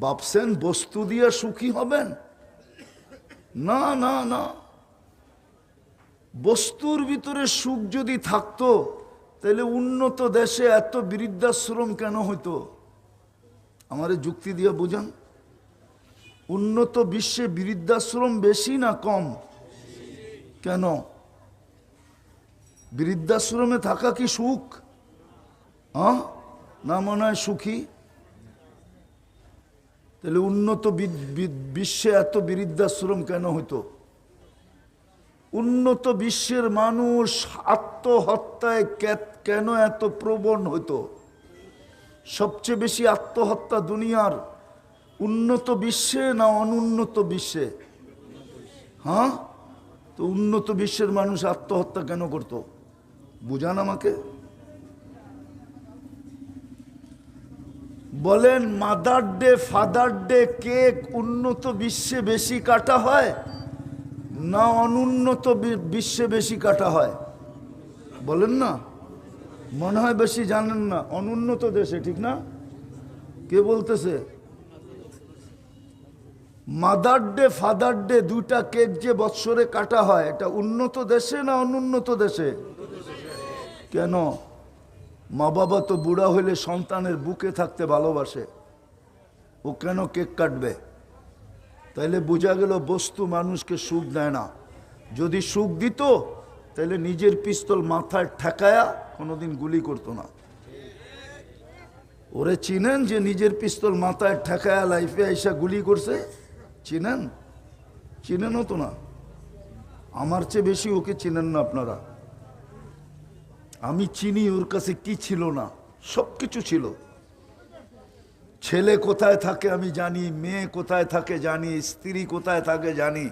ভাবছেন বস্তু দিয়ে সুখী হবেন? না না না। বস্তুর ভিতরে সুখ যদি থাকতো, তাহলে উন্নত দেশে এত বৃদ্ধাশ্রম কেন হইতো? আমার যুক্তি দিয়ে বুঝান। উন্নত বিশ্বে বৃদ্ধাশ্রম বেশি না কম? কেন? বৃদ্ধাশ্রমে থাকা কি সুখ? হ্যাঁ না মনে হয় সুখী? তাহলে উন্নত বিশ্বে এত বৃদ্ধাশ্রম কেন হইতো? উন্নত বিশ্বের মানুষ আত্মহত্যায় কেন এত প্রবণ হইতো? সবচেয়ে বেশি আত্মহত্যা দুনিয়ার উন্নত বিশ্বে না অনুন্নত বিশ্বে? হ্যাঁ? তো উন্নত বিশ্বের মানুষ আত্মহত্যা কেন করত? বুঝান আমাকে? বলেন mother day father day cake উন্নত বিশ্বে বেশি কাটা হয় না অনুন্নত বিশ্বে বেশি কাটা হয়? বলেন না। মনে হয় বেশি জানেন না। অনুন্নত দেশে, ঠিক না? কে বলতেছে? মাদার ডে ফাদার ডে দুইটা কেক যে বৎসরে কাটা হয়, এটা উন্নত দেশে না অনুন্নত দেশে? কেন? মা বাবা তো বুড়া হইলে সন্তানের বুকে থাকতে ভালোবাসে। ও কেন কেক কাটবে? তাইলে বোঝা গেল বস্তু মানুষকে সুখ দেয় না। যদি সুখ দিত তাহলে নিজের পিস্তল মাথায় ঠেকায়া কোনোদিন গুলি করতো না। ওরে চিনেন যে নিজের পিস্তল মাথায় ঠেকায়া লাইফে আইসা গুলি করছে? চিনেন? চিনেনও তো না। আমার চেয়ে বেশি ওকে চিনেন না আপনারা। আমি চিনি, ওর কাছে কি ছিল না, সব কিছু ছিল। ছেলে কোথায় থাকে আমি জানি, মেয়ে কোথায় থাকে জানি, স্ত্রী কোথায় থাকে জানি।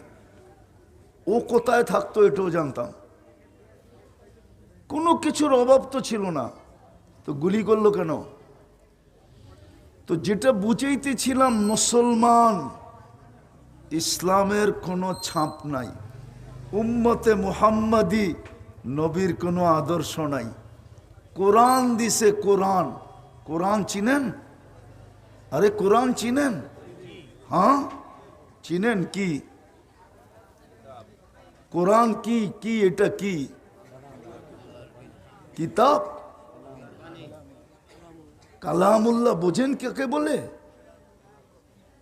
ও কোথায় থাকতো এটাও জানতাম। কোনো কিছুর অভাব তো ছিল না। তো গুলি করল কেন? তো যেটা বুঝাইতেছিলাম, মুসলমান, ইসলামের কোনো ছাপ নাই। উম্মতে মুহাম্মাদি নবীর কোনো আদর্শ নাই। কোরআন দিছে কোরআন। কোরআন চিনেন? আরে কোরআন চিনেন? হ্যাঁ? চিনেন কি? কোরআন কি? কি এটা কি? কিতাব? কালামুল্লাহ বোঝেন কাকে বলে?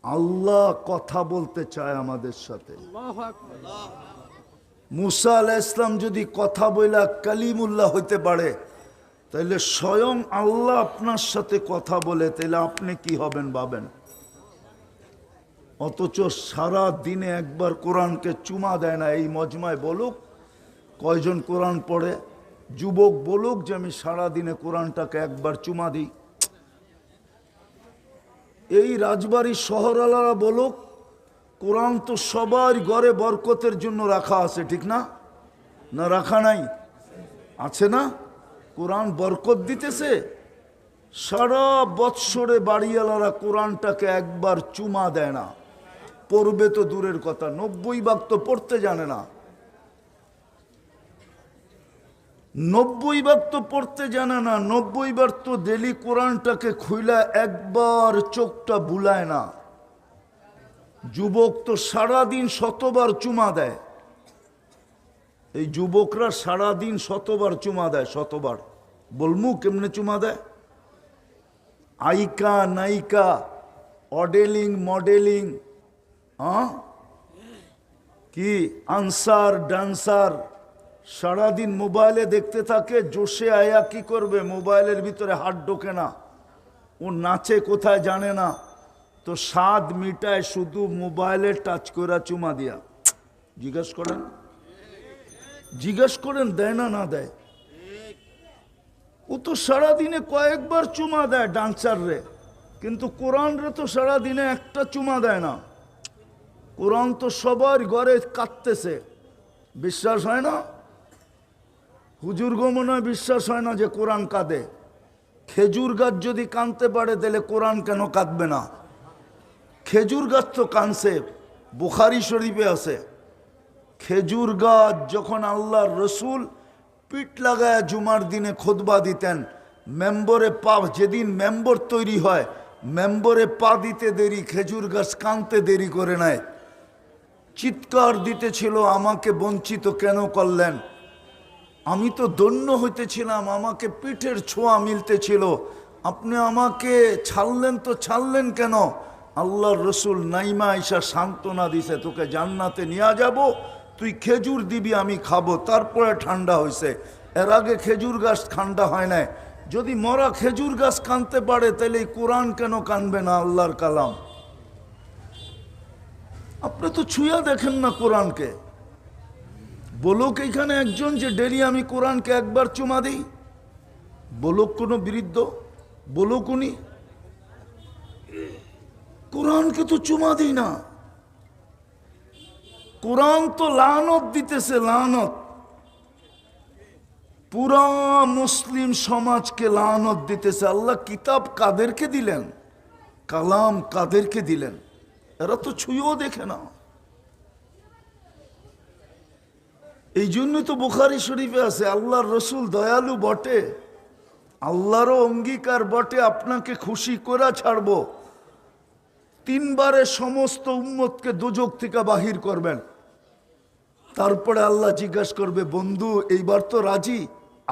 আল্লাহ কথা বলতে চায় আমাদের সাথে। মুসা আলাহ ইসলাম যদি কথা বইলা কালিমুল্লাহ হইতে পারে, তাইলে স্বয়ং আল্লাহ আপনার সাথে কথা বলে, তাইলে আপনি কি হবেন ভাবেন? অথচ সারা দিনে একবার কোরআনকে চুমা দেয় না, এই মজমায় বলুক, কয়জন কোরআন পড়ে, যুবক বলুক যে আমি সারা দিনে কোরআনটাকে একবার চুমা দিই। এই রাজবাড়ির শহরালারা বলুক কোরআন তো সবার ঘরে বরকতের জন্য রাখা আছে, ঠিক না? না রাখা নাই? আছে না? কোরআন বরকত দিতেছে? সারা বৎসরে বাড়িওয়ালারা কোরআনটাকে একবার চুমা দেয় না। পড়বে তো দূরের কথা, নব্বই ভাগ তো পড়তে জানে না। নব্বই বার তো পড়তে জানে না, নব্বই বার তো ডেলি কোরআনটাকে খুইলা একবার চোখটা বুলায় না। যুবক তো সারাদিন শতবার চুমা দেয়। এই যুবকরা সারাদিন শতবার চুমা দেয়, শতবার। বলমু কেমনে চুমা দেয়? আইকা নায়িকা অডেলিং, মডেলিং কি? Answer, dancer. সারাদিন মোবাইলে দেখতে থাকে, জোশে আয়া কি করবে? মোবাইলের ভিতরে হাত ঢোকে না। ও নাচে কোথায় জানে না। তো স্বাদ মিটায় শুধু মোবাইলে টাচ করা চুমা দিয়া। জিজ্ঞেস করেন? জিজ্ঞেস করেন, দেয় না না দেয়? ও তো সারাদিনে কয়েকবার চুমা দেয় ডান্সার রে। কিন্তু কোরআন রে তো সারাদিনে একটা চুমা দেয় না। কোরআন তো সবার ঘরে কাঁদতেছে। বিশ্বাস হয় না? হুজুর গো মনে হয় বিশ্বাস হয় না যে কোরআন কাঁদে। খেজুর গাছ যদি কাঁদতে পারে, তাহলে কোরআন কেন কাঁদবে না? খেজুর গাছ তো কানছে, বুখারি শরীফে আছে। খেজুর গাছ যখন আল্লাহর রসুল পিঠ লাগায় জুমার দিনে খোদবা দিতেন, মেম্বরে পা যেদিন মেম্বর তৈরি হয়, মেম্বরে পা দিতে দেরি, খেজুর গাছ কানতে দেরি করে নেয়। চিৎকার দিতেছিল, আমাকে বঞ্চিত কেন করলেন? আমি তো দন্য হইতেছিলাম, আমাকে পিঠের ছোঁয়া মিলতেছিল। আপনি আমাকে ছাড়লেন তো ছাড়লেন কেন? আল্লাহর রসুল নাইমা ঈশা সান্ত্বনা দিছে, তোকে জান্নাতে নিয়ে যাব, তুই খেজুর দিবি, আমি খাব। তারপরে ঠান্ডা হয়েছে এর আগে খেজুর গাছ ঠান্ডা হয় নাই। যদি মরা খেজুর গাছ কানতে পারে, তাহলে এই কোরআন কেন কানবে না আল্লাহর কালাম? আপনি তো ছুঁয়া দেখেন না কোরআনকে। বলুক এখানে একজন যে, ডেলি আমি কোরআনকে একবার চুমা দিই। বলুক কোনো বৃদ্ধ, বলুক উনি কোরআনকে তো চুমা দিই না। কোরআন তো লানত দিতেছে, লানত। পুরা মুসলিম সমাজকে লানত দিতেছে। আল্লাহ কিতাব কাদেরকে দিলেন? কালাম কাদেরকে দিলেন? এরা তো ছুঁয়েও দেখে না। এই জন্যই তো বুখারি শরীফে আছে, আল্লাহর রসুল দয়ালু বটে, আল্লাহরও অঙ্গীকার বটে, আপনাকে খুশি করে ছাড়বো। তিনবারে সমস্ত উম্মতকে দুযোগ থেকে বাহির করবেন। তারপরে আল্লাহ জিজ্ঞাসা করবে, বন্ধু, এইবার তো রাজি,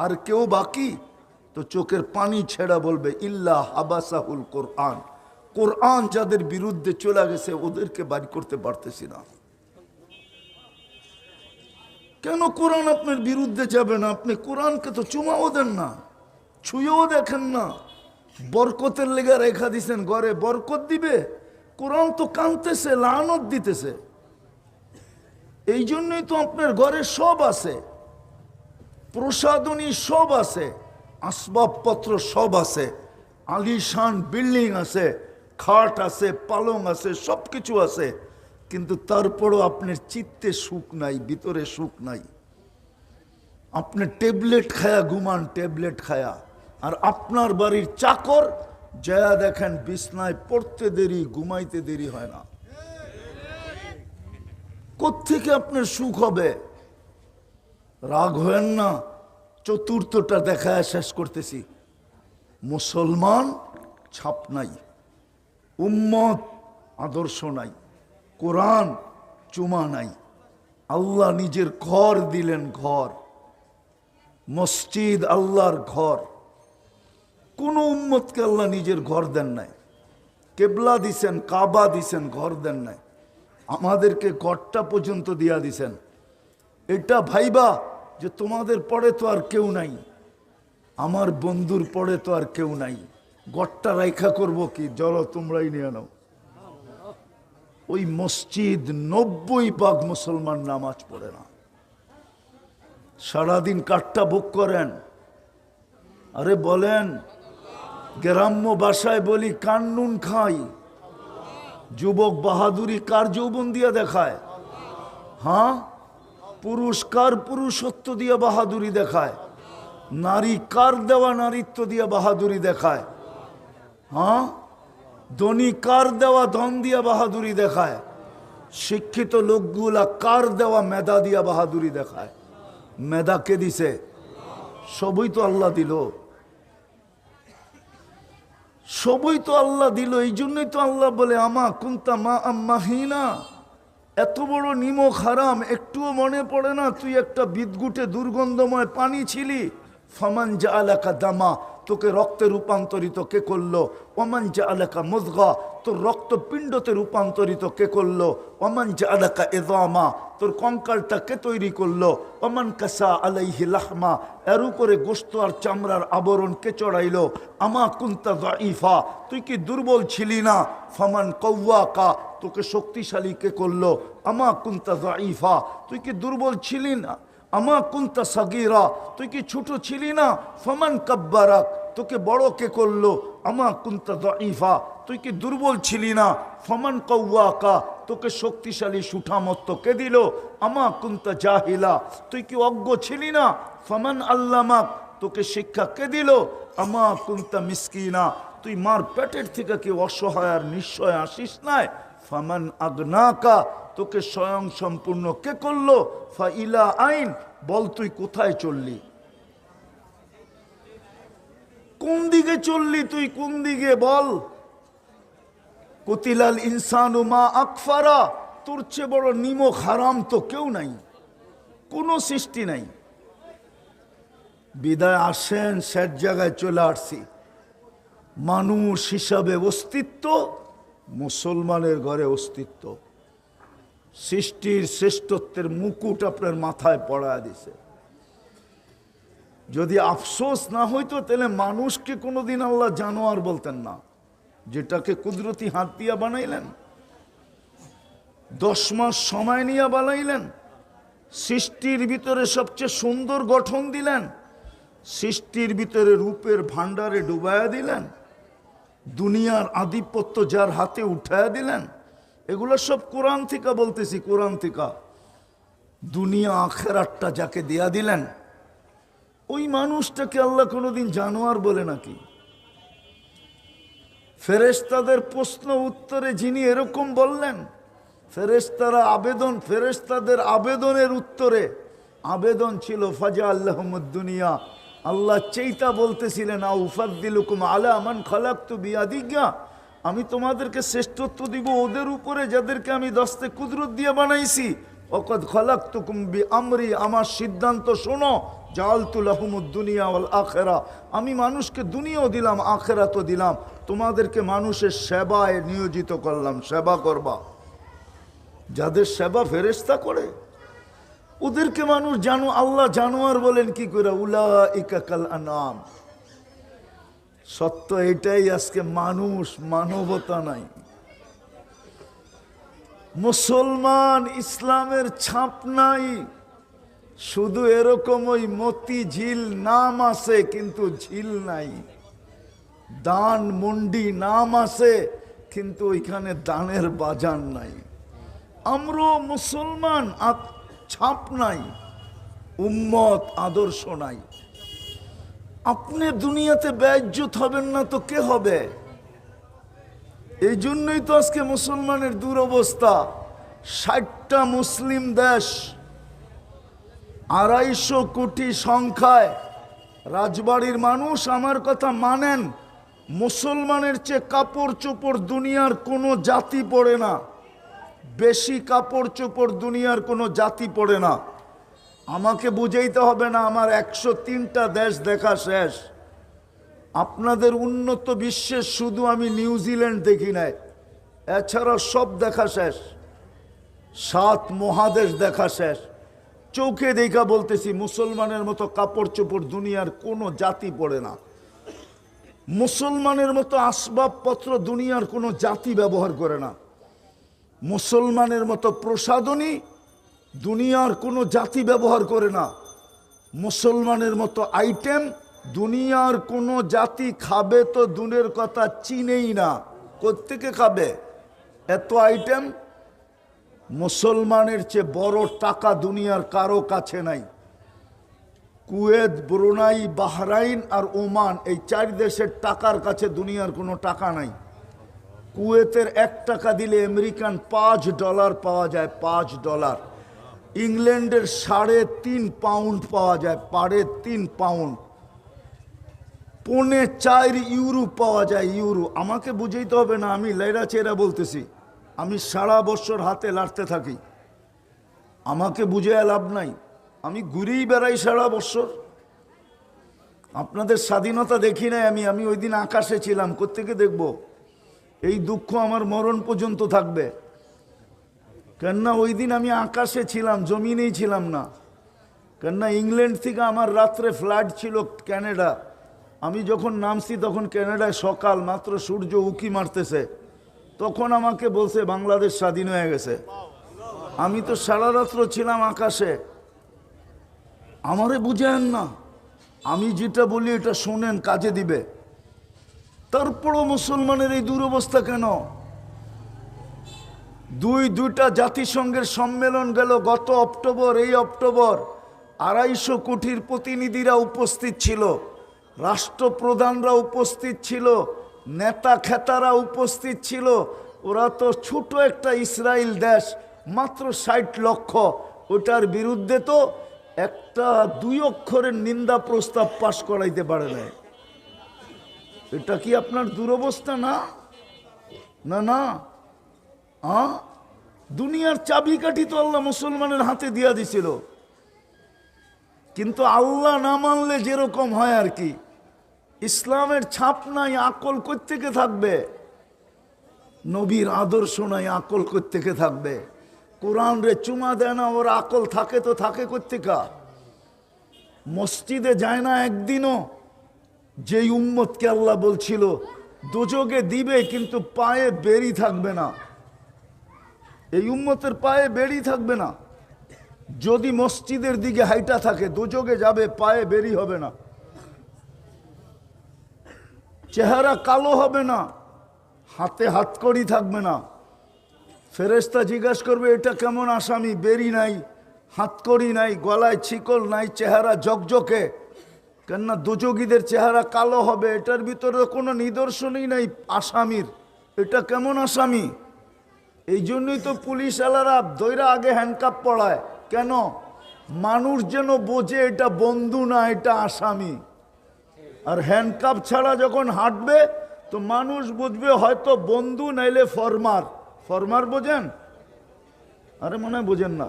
আর কেউ বাকি? তো চোখের পানি ছেড়া বলবে, ইল্লা হাবাসাহুল কোরআন। কোরআন যাদের বিরুদ্ধে চলে গেছে, ওদেরকে বাড়ি করতে পারতেছি না। কেন কোরআন আপনার বিরুদ্ধে যাবে না? আপনি কোরআনকে তো চুমাও দেন না, ছুঁয়েও দেখেন না। বরকতের লেগে রেখা দিছেন, ঘরে বরকত দিবে? কোরআন তো কানতেছে, লানত দিতেছে। এই জন্যই তো আপনার ঘরে সব আছে। প্রসাদনী সব আছে, আসবাবপত্র সব আছে, আলিশান বিল্ডিং আছে, খাট আছে, পালং আছে সব কিছু আছে। কিন্তু তারপরও আপনার চিত্তে সুখ নাই, ভিতরে সুখ নাই। আপনি ট্যাবলেট খায়া ঘুমান, ট্যাবলেট খায়া। আর আপনার বাড়ির চাকর যা দেখেন বিছনায় পড়তে দেরি, ঘুমাইতে দেরি হয় না। কোত্থেকে আপনার সুখ হবে? রাগ হয়েন না, চতুর্থটা দেখা শেষ করতেছি। মুসলমান ছাপ নাই, উম্মত আদর্শ নাই, কোরআন চুমা নাই। আল্লাহ নিজের ঘর দিলেন ঘর, মসজিদ আল্লাহর ঘর। কোন উম্মতকে আল্লাহ নিজের ঘর দেন নাই। কেবলা দিছেন, কাবা দিছেন, ঘর দেন নাই। আমাদেরকে ঘরটা পর্যন্ত দিয়া দিছেন। এটা ভাইবা যে তোমাদের পরে তো আর কেউ নাই। আমার বন্ধুর পরে তো আর কেউ নাই। গড়টা রাইখা করব কি? চলো তোমরাই নিয়ে নাও। ওই মসজিদ নব্বই ভাগ মুসলমান নামাজ পড়ে না। সারাদিন কাঠটা বুক করেন। আরে বলেন গ্রাম্য ভাষায় বলি, কান্নুন খাই। যুবক বাহাদুরি কার যৌবন দিয়া দেখায়? হ্যাঁ? পুরুষ কার পুরুষত্ব দিয়া বাহাদুরি দেখায়? নারী কার দেওয়া নারীত্ব দিয়া বাহাদুরি দেখায়? হ্যাঁ? ধনী কার দেওয়া ধন দিয়া বাহাদুরি দেখায়? শিক্ষিত লোকগুলা কার দেওয়া মেধা দিয়া বাহাদুরি দেখায়? মেধা কে দিছে? সবই তো আল্লাহ দিল। সবই তো আল্লাহ দিল, এই জন্যই তো আল্লাহ বলে, আমা কুন্তা মা আম্মাহিনা এত বড় নিমক হারাম, একটুও মনে পড়ে না, তুই একটা বিদ্যুটে দুর্গন্ধময় পানি ছিলি। ফমান যা আলাকা দামা তোকে রক্তে রূপান্তরিত কে করল? ওমান যা আলাকা মজগা। তোর রক্তপিণ্ডতে রূপান্তরিত কে করল? ওমান যা আলাকা এদামা তোর কঙ্কালটা কে তৈরি করল? ওমান কাসা আলাইহি লাহমা। এর উপরে গোস্ত আর চামড়ার আবরণ কে চড়াইলো? আমা কুন্তা দাইফা তুই কি দুর্বল ছিলি না? ফমান কৌয়া কা তোকে শক্তিশালী কে করল? আমা কুন্তা দাইফা তুই কি দুর্বল ছিলি না? আমা কুন্তা সাগিরা, তুই কি ছোট ছিলি না? ফমান কাব্বারাক, তোকে বড় কে করল? আমা কুন্তা দাইফা তুই কি দুর্বল ছিলি না? ফমান কৌয়াকা তোকে শক্তিশালী সুঠামত্ত কে দিল? আমা কুন্তা জাহিলা, তুই কি অজ্ঞ ছিলি না? ফমান আল্লামাক, তোকে শিক্ষা কে দিল? আমা কুন্তা মিসকিনা, তুই মার পেটের থেকে কি অসহায় আর নিশ্চয় আসিস নাই? ফামান আগনাকা তোকে স্বয়ং সম্পূর্ণ কে করল? ফা ইলা আইন, বল তুই কোথায় চললি? কোন দিকে চললি তুই? কোন দিকে বল? কতিলাল ইনসান ও মা আকফারা, তোর চেয়ে বড় নিমক হারাম তো কেউ নাই, কোনো সৃষ্টি নাই। বিদায় আসেন শেষ জায়গায় চলে আসছি। মানুষ হিসাবে অস্তিত্ব মুসলমানের ঘরে অস্তিত্ব। সৃষ্টির শ্রেষ্ঠত্বের মুকুট আপনার মাথায় পড়া দিছে। যদি আফসোস না হইতো, তাহলে মানুষকে কোনোদিন আল্লাহ জানোয়ার বলতেন না। যেটাকে কুদরতি হাত দিয়া বানাইলেন, দশ মাস সময় নিয়ে বানাইলেন, সৃষ্টির ভিতরে সবচেয়ে সুন্দর গঠন দিলেন, সৃষ্টির ভিতরে রূপের ভাণ্ডারে ডুবায়া দিলেন দুনিয়ার আধিপত্য যার হাতে উঠায়া দিলেন, এগুলো সব কোরআন থিকা বলতেছি, কোরআন থিকা। দুনিয়া আখেরাতটা যাকে দেয়া দিলেন, ওই মানুষটাকে আল্লাহ কোনোদিন জানোয়ার বলে নাকি? ফেরেশতাদের প্রশ্ন উত্তরে যিনি এরকম বললেন, ফেরেশতারা আবেদন, ফেরেশতাদের আবেদনের উত্তরে, আবেদন ছিল ফাজা আল্লাহমুদ্দুনিয়া আল্লাহ চেইতা বলতেছিলেন, আউফাদ্দিলুকুম আলা মান খালাক্তু বিয়াদিজ্ঞা আমি তোমাদেরকে শ্রেষ্ঠত্ব দিব, ওদের উপরে যাদেরকে আমি দস্তে কুদরত দিয়ে বানাইছি। অকদ খালাক্তুকুম বি আমরি আমার সিদ্ধান্ত শোনো জালতুল আহমুদ্দুনিয়া ওয়াল আখেরা। আমি মানুষকে দুনিয়াও দিলাম আখেরা তো দিলাম। তোমাদেরকে মানুষের সেবায় নিয়োজিত করলাম, সেবা করবা। যাদের সেবা ফেরেস্তা করে ওদেরকে মানুষ জানো, আল্লাহ জানোয়ার বলেন কি করে? উলা ইকাকাল আনাম সত্য এটাই, আজকে মানুষ মানবতা নাই। মুসলমান ইসলামের ছাপ নাই। শুধু এরকম ওই মতি ঝিল নাম আছে, কিন্তু ঝিল নাই। দান মন্ডি নাম আছে, কিন্তু ওইখানে দানের বাজার নাই। আমরা মুসলমান ছাপ নাই, উম্মত, আদর্শ নাই। আপনি দুনিয়াতে ব্যজ্যুত হবেন না তো কে হবে? এই জন্যই তো আজকে মুসলমানের দুরবস্থা। ষাটটা মুসলিম দেশ, আড়াইশো কোটি সংখ্যায় রাজবাড়ির মানুষ আমার কথা মানেন, মুসলমানের চেয়ে কাপড় চোপড় দুনিয়ার কোনো জাতি পড়ে না। বেশি কাপড় চোপড় দুনিয়ার কোনো জাতি পড়ে না। আমাকে বুঝাইতে হবে না, আমার একশো তিনটা দেশ দেখা শেষ। আপনাদের উন্নত বিশ্বের শুধু আমি নিউজিল্যান্ড দেখি নাই, এছাড়া সব দেখা শেষ। সাত মহাদেশ দেখা শেষ। চৌকে দেখা বলতেছি, মুসলমানের মতো কাপড় চোপড় দুনিয়ার কোনো জাতি পড়ে না। মুসলমানের মতো আসবাবপত্র দুনিয়ার কোনো জাতি ব্যবহার করে না। মুসলমানের মতো প্রসাদনী দুনিয়ার কোনো জাতি ব্যবহার করে না। মুসলমানের মতো আইটেম দুনিয়ার কোনো জাতি খাবে তো দূরের কথা চিনেই না। কোত্থেকে খাবে? এত আইটেম মুসলমানের চেয়ে বড় টাকা দুনিয়ার কারও কাছে নাই। কুয়েত, ব্রুনাই, বাহরাইন আর ওমান এই চার দেশের টাকার কাছে দুনিয়ার কোনো টাকা নাই। কুয়েতের এক টাকা দিলে আমেরিকান পাঁচ ডলার পাওয়া যায়, পাঁচ ডলার। ইংল্যান্ডের সাড়ে তিন পাউন্ড পাওয়া যায় পাড়ে তিন পাউন্ড। পৌনে চার ইউরো পাওয়া যায়, ইউরো। আমাকে বুঝাইতে হবে না, আমি লেরা চেরা বলতেছি। আমি সারা বছর হাতে লাড়তে থাকি। আমাকে বুঝে লাভ নাই। আমি ঘুরেই বেড়াই সারা বছর। আপনাদের স্বাধীনতা দেখি নাই আমি আমি ওই দিন আকাশে ছিলাম, কোত্থেকে দেখব? এই দুঃখ আমার মরণ পর্যন্ত থাকবে। কেননা ওই দিন আমি আকাশে ছিলাম, জমিনেই ছিলাম না। কেননা ইংল্যান্ড থেকে আমার রাত্রে ফ্লাইট ছিল ক্যানাডা। আমি যখন নামছি তখন ক্যানাডায় সকাল, মাত্র সূর্য উকি মারতেছে। তখন আমাকে বলছে, বাংলাদেশ স্বাধীন হয়ে গেছে। আমি তো সারা রাত্র ছিলাম আকাশে। আমারে বুঝেন না। আমি যেটা বলি এটা শোনেন, কাজে দিবে। তারপরও মুসলমানের এই দুরবস্থা কেন? দুই, দুইটা জাতিসংঘের সম্মেলন গেল গত অক্টোবর, এই অক্টোবর। আড়াইশো কোটির প্রতিনিধিরা উপস্থিত ছিল, রাষ্ট্রপ্রধানরা উপস্থিত ছিল, নেতা খেতারা উপস্থিত ছিল। ওরা তো ছোট একটা ইসরায়েল দেশ, মাত্র ষাট লক্ষ। ওটার বিরুদ্ধে তো একটা দুই অক্ষরের নিন্দা প্রস্তাব পাশ করাইতে পারে না এটা কি আপনার দুরবস্থা না? না না। আ? দুনিয়ার চাবিকাঠি তো আল্লাহ মুসলমানের হাতে দিয়া দিছিল। কিন্তু আল্লাহ না মানলে যেরকম হয় আর কি। ইসলামের ছাপ নাই, আকল থেকে থাকবে? নবীর আদর্শ নাই, আকল থেকে থাকবে? কোরআন রে চুমা দেয় না, ওর আকল থাকে তো থাকে কোথেকা মসজিদে যায় না একদিনও? যেই উম্মতকে আল্লাহ বলছিল দুযোগে দিবে কিন্তু পায়ে বেরি থাকবে না। এই উম্মতের পায়ে বেরি থাকবে না। যদি মসজিদের দিকে হাইটা থাকে দুযোগে যাবে, পায়ে বেরি হবে না। চেহারা কালো হবে না, হাতে হাতকড়ি থাকবে না। ফেরেস্তা জিজ্ঞাসা করবে, এটা কেমন আসামি? বেরি নাই হাতকড়ি নাই, গলায় ছিকল নাই, চেহারা জকজকে। কেননা দুযোগীদের চেহারা কালো হবে, এটার ভিতরে কোনো নিদর্শনই নাই আসামির। এটা কেমন আসামি? এই জন্যই তো পুলিশ আলারা দৈরা আগে হ্যান্ডকাপ পড়ায় কেন? মানুষ যেন বোঝে এটা বন্ধু না, এটা আসামি। আর হ্যান্ডকাপ ছাড়া যখন হাঁটবে, তো মানুষ বুঝবে হয়তো বন্ধু নাইলে ফরমার। ফরমার বোঝেন? আরে মনে হয় বোঝেন না।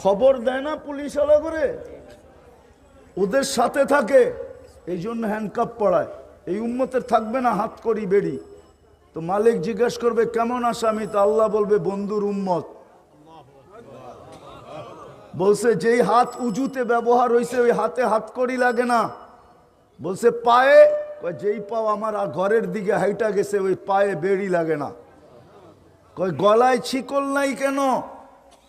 খবর দেয় না পুলিশ আলা করে ওদের সাথে থাকে। এই জন্য হ্যান্ডকাপ পড়ায় এই উম্মতের থাকবে না হাত করি বেরি তো মালিক জিজ্ঞেস করবে, কেমন আসামি? তো আল্লাহ বলবে, বন্ধুর উম্মত। বলছে, যেই হাত উজুতে ব্যবহার হয়েছে ওই হাতে হাত করি লাগে না। বলছে, পায়ে? যেই পাও আমার ঘরের দিকে হাইটা গেছে, ওই পায়ে বেড়ি লাগে না। কয়, গলায় ছিকল নাই কেন?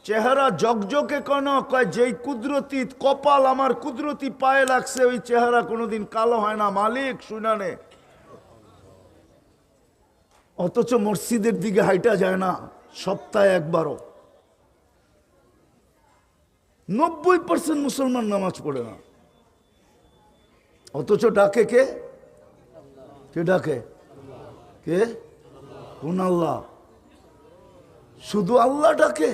চেহারা জকজকে কেন কয় যেই কুদরতি কপাল আমার কুদরতি পায়ে লাগছে, ওই চেহারা কোনোদিন কালো হয় না। মালিক শুনানে অথচ মসজিদের দিকে হাইটা যায় না, সপ্তাহে একবারও। নব্বই পার্সেন্ট মুসলমান নামাজ পড়ে না। অথচ ডাকে কে? কে ডাকে? কে? কোন আল্লাহ। শুধু আল্লাহ ডাকে?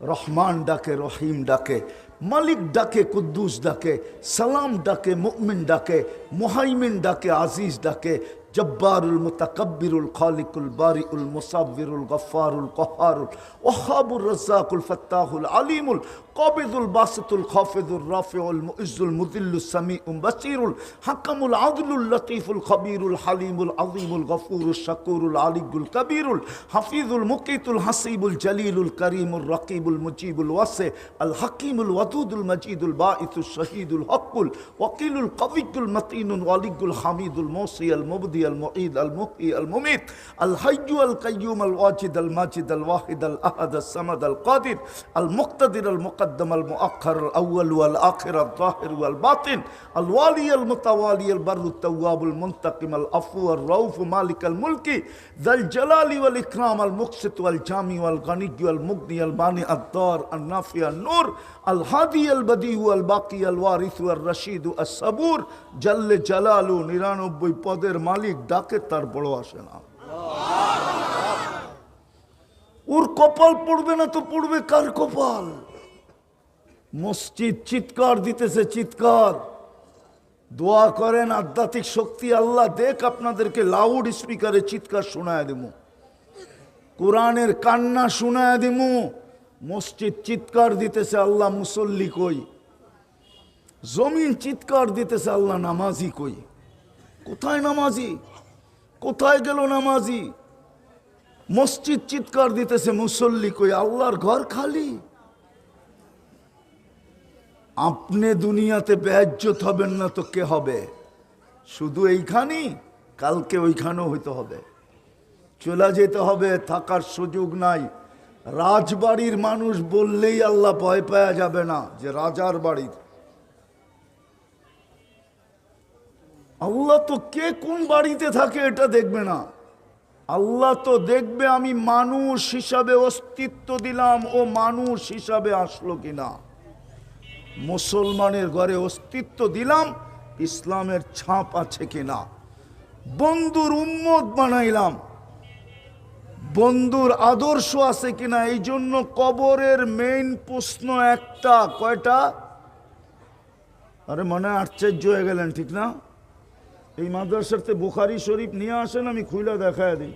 রহমান ডাকে রহিম ডাকে মালিক ডাকে কুদ্দুস ডাকে সালাম ডাকে মুমিন ডাকে মুহাইমিন ডাকে আজিজ ডাকে জব্বারুল মুতাকাব্বিরুল খালিকুল বারিউল মুসাব্বিরুল গফফারুল কহারুল ওহাবুর রাজ্জাকুল ফাত্তাহুল আলিমুল القابض الباسط الخافض الرافع المؤز المذل السميع البصير الحكم العدل اللطيف الخبير الحليم العظيم الغفور الشكور العلي الكبير الحفيظ المقيت الحسيب الجليل الكريم الرقيب المجيب الواسع الحكيم الودود المجيد الباعث الشهيد الحق الوكيل القوي المتين الولي الحميد الموصي المبدي المعيد المحيي المميت الحي القيوم الواجد الماجد الواحد الأحد الصمد القادر المقتدر المقدر المقدم المؤخر الأول والآخر الظاهر والباطن. الوالي المتوالي البر التواب المنتقم الأفو الروف مالك الملك ذا الجلال والإكرام المقسط والجامي والغني والمغني الباني الدار النافع النور الهادي البديع الباقي الوارث والرشيد الصبور جل جلاله نيران পদের بودر مالك داك বড় আসে না ওর কপাল পড়বে না তো পড়বে কার কপাল মসজিদ চিৎকার দিতেছে, চিৎকার। দোয়া করেন, আধ্যাত্মিক শক্তি আল্লাহ দেখ আপনাদেরকে লাউড স্পিকারে চিৎকার শোনায় দেবো কোরআনের কান্না শোনায় দেবো মসজিদ চিৎকার দিতেছে, আল্লাহ মুসল্লি কই? জমিন চিৎকার দিতেছে, আল্লাহ নামাজি কই? কোথায় নামাজি? কোথায় গেল নামাজি? মসজিদ চিৎকার দিতেছে, মুসল্লি কই? আল্লাহর ঘর খালি। আপনি দুনিয়াতে ব্যাজ্যত হবেন না তো কে হবে? শুধু এইখানেই? কালকে ওইখানেও হইতে হবে। চলে যেতে হবে, থাকার সুযোগ নাই। রাজবাড়ির মানুষ বললেই আল্লাহ ভয় পাওয়া যাবে না যে রাজার বাড়ির আল্লাহ তো কে কোন বাড়িতে থাকে এটা দেখবে না। আল্লাহ তো দেখবে আমি মানুষ হিসাবে অস্তিত্ব দিলাম ও মানুষ হিসাবে আসলো কিনা। মুসলমানের ঘরে অস্তিত্ব দিলাম, ইসলামের ছাপ আছে কিনা? বন্ধুর উম্মত বানাইলাম। বন্ধুর আদর্শ আছে কিনা? এই জন্য কবরের মেইন প্রশ্ন একটা, কয়টা? আরে মনে আশ্চর্য হয়ে গেলেন, ঠিক না? এই মাদ্রাসাতে বুখারি শরীফ নিয়ে আসেন, আমি খুইলা দেখায় দিই।